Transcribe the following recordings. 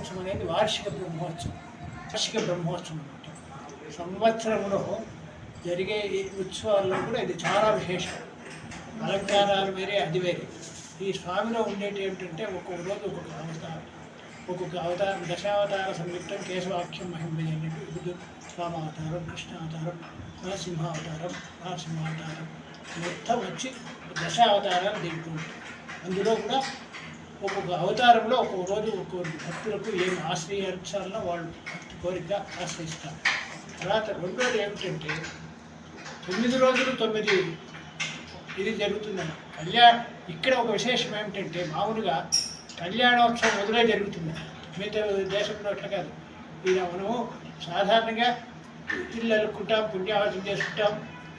వార్షిక బ్రహ్మోత్సవం వార్షిక బ్రహ్మోత్సవం అనమాట సంవత్సరంలో జరిగే ఈ ఉత్సవాల్లో కూడా ఇది చాలా విశేషం. అలంకారాలు వేరే అది వేరే. ఈ స్వామిలో ఉండేటి ఏమిటంటే ఒక్కొక్క రోజు ఒక్కొక్క అవతారం ఒక్కొక్క అవతారం దశావతార సంయుక్తం కేశవాక్యం మహిమని అన్నట్టు ఇప్పుడు స్వామి అవతారం కృష్ణ అవతారం నరసింహ అవతారం నరసింహ అవతారం మొత్తం వచ్చి దశావతారాలు దీంట్లో ఉంటాయి. అందులో కూడా ఒక్కొక్క అవతారంలో ఒక్కొక్క రోజు ఒక్కొక్క భక్తులకు ఏం ఆశ్రయించాలన్నా వాళ్ళు భక్తి కోరిక ఆశ్రయిస్తారు. తర్వాత రెండోది ఏమిటంటే తొమ్మిది రోజులు తొమ్మిది ఇది జరుగుతుందని కళ్యాణ ఇక్కడ ఒక విశేషం ఏమిటంటే మామూలుగా కళ్యాణోత్సవం మొదలై జరుగుతుంది. మిగతా దేశంలో అట్లా కాదు. ఈయన మనము సాధారణంగా ఇల్లు అలుక్కుంటాం పుణ్యావచనం చేసుకుంటాం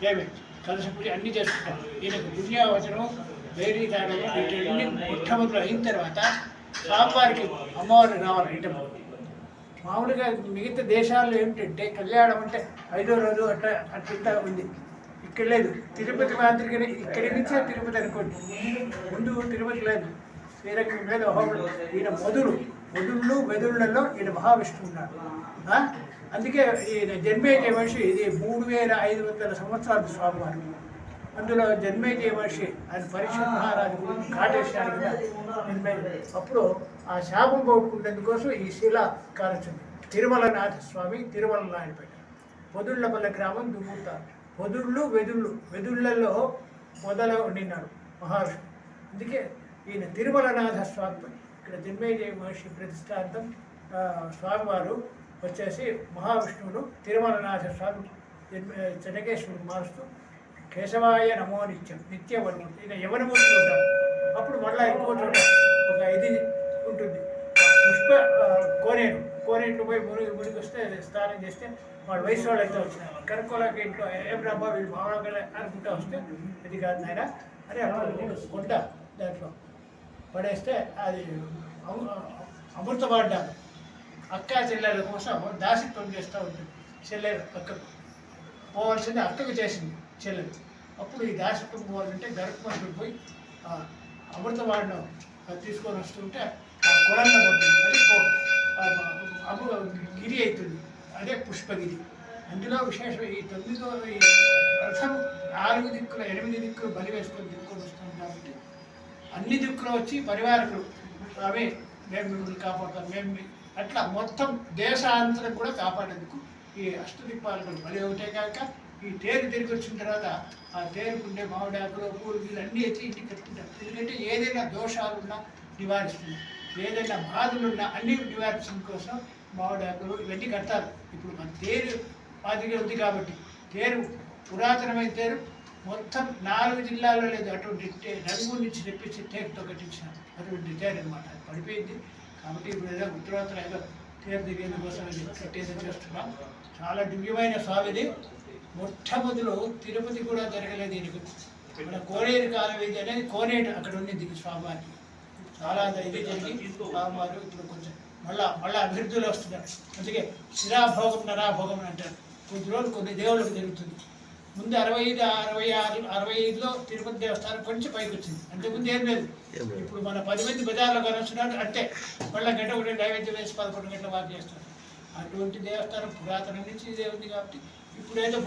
ఏమి కలిసి పూజ అన్నీ చేసుకుంటాం. ఈయనకు పుణ్యావచనం వేడి తాగడం వీటన్ని మొట్టమొదలు అయిన తర్వాత స్వామివారికి అమ్మవారు రావాలి ఇంటి మామూలుగా మిగతా దేశాల్లో ఏమిటంటే కళ్యాణం అంటే ఐదో రోజు అట్లా అట్లా ఉంది. ఇక్కడ లేదు. తిరుపతి మాదిరిగానే ఇక్కడి నుంచే తిరుపతి అనుకోండి. ముందు తిరుపతి లేదు. శ్రీరంగం లేదు. హోములు ఈయన మధురు మొదుళ్ళు వెదుళ్ళలో ఈయన మహావిష్ణువు ఉన్నాడు. అందుకే ఈయన జన్మేజయ మనిషి? ఇది మూడు వేల ఐదు వందల సంవత్సరాలు స్వామివారు. అందులో జన్మేజయ మహర్షి ఆయన పరీక్ష మహారాజు గురించి అప్పుడు ఆ శాపం పోగొట్టుకునేందుకోసం ఈ శిలా కారచుంది తిరుమలనాథ స్వామి తిరుమల నాయుడుపేట పొదుళ్ళపల్లె గ్రామం దుమ్ముత పొదుళ్ళు వెదుళ్ళు. వెదుళ్ళల్లో మొదలు ఉండినాడు మహావిష్ణు అందుకే ఈయన తిరుమలనాథ స్వామి ఇక్కడ జన్మేజయ మహర్షి ప్రతిష్టాంతం స్వామివారు వచ్చేసి మహావిష్ణువును తిరుమలనాథ స్వామి జన్మ చెనకేశ్వరుడు మారుస్తూ కేశవాయ నమో నిత్యం నిత్య వర్ణం. ఈయన యవనమూర్తి చూద్దాం. అప్పుడు మళ్ళీ ఇంకో చోట ఒక ఇది ఉంటుంది. పుష్ప కోనేరు. కోనేరులో పోయి మునిగి మునిగి వస్తే స్నానం చేస్తే వాడు వయసు వాళ్ళు అయితే వచ్చినారు కనుక్కోలేక ఇంట్లో ఏం రబ్బా వీళ్ళు మామూలుగా అనుకుంటా వస్తే ఇది కాదు నాయన అని అప్పుడు కొండ దాంట్లో పడేస్తే అది అమ- అమృతపడ్డారు అక్క చెల్లెల కోసం దాసిత్వం చేస్తూ ఉంటుంది. చెల్లెలు అక్కకు పోవాల్సింది అక్కకు చేసింది. చెల్లెలు అప్పుడు ఈ దాసిత్వం అంటే గర్భమంతుడు పోయి ఆ అమృతవాడిని తీసుకొని వస్తుంటే ఆ కొడంలో పడుతుంది. అది గిరి అవుతుంది. అదే పుష్పగిరి. అందులో విశేషం ఈ తొమ్మిదో ఈ రథం నాలుగు దిక్కులు ఎనిమిది దిక్కులు బలి వేసుకొని దిక్కులు వస్తుంది కాబట్టి అన్ని దిక్కులు వచ్చి పరివారకులు అవే మేము మిమ్మల్ని కాపాడుతాం మేము అట్లా మొత్తం దేశాంతరం కూడా కాపాడేందుకు ఈ అష్టదిక్పాలకులు బలి ఒకటే కాక ఈ తేరు తిరిగి వచ్చిన తర్వాత ఆ తేరుకుండే మామిడాకులు పూలు వీళ్ళు అన్నీ ఎత్తి ఇంటికి కట్టుకుంటారు. ఎందుకంటే ఏదైనా దోషాలున్నా నివారిస్తుంది. ఏదైనా బాధలున్నా అన్ని నివారించడం కోసం మామిడాకులు ఇవన్నీ కడతారు. ఇప్పుడు మన తేరు మాదిరిగా ఉంది కాబట్టి తేరు పురాతనమైన తేరు మొత్తం నాలుగు జిల్లాల్లో లేదు. అటువంటి రంగు నలుగురు నుంచి తెప్పించి తేరుతో కట్టించిన అటువంటి తేరు అనమాట అది పడిపోయింది. కాబట్టి ఇప్పుడు ఏదో ఉత్తరాత్ర ఏదో తేరు దిగేందుకోసం కట్టేసి చేస్తున్నాం చాలా దివ్యమైన స్వామిది మొట్టమొదలు తిరుపతి కూడా జరగలేదు దీనికి. మన కోనేరు కాలం ఇది అనేది కోనేరు అక్కడ ఉంది దీనికి స్వామివారికి. చాలా ఇది జరిగి స్వామివారు ఇప్పుడు కొంచెం మళ్ళా మళ్ళా అభివృద్ధిలో వస్తున్నారు. అందుకే శిరాభోగం నరాభోగం అని అంటారు. కొద్ది రోజులు కొన్ని దేవుళ్ళకి జరుగుతుంది ముందు అరవై ఐదు అరవై ఆరు అరవై ఐదులో తిరుపతి దేవస్థానం కొంచెం పైకి వచ్చింది. అంతకుముందు ఏం లేదు. ఇప్పుడు మన పది మంది బజార్లో కనొస్తున్నారు అంటే మళ్ళీ గంట ఒకటి నైవేద్యం వేసి పదకొండు గంటల వారు చేస్తారు. అటువంటి దేవస్థానం పురాతనం నుంచి ఇదే ఉంది కాబట్టి ఇప్పుడు ఏదో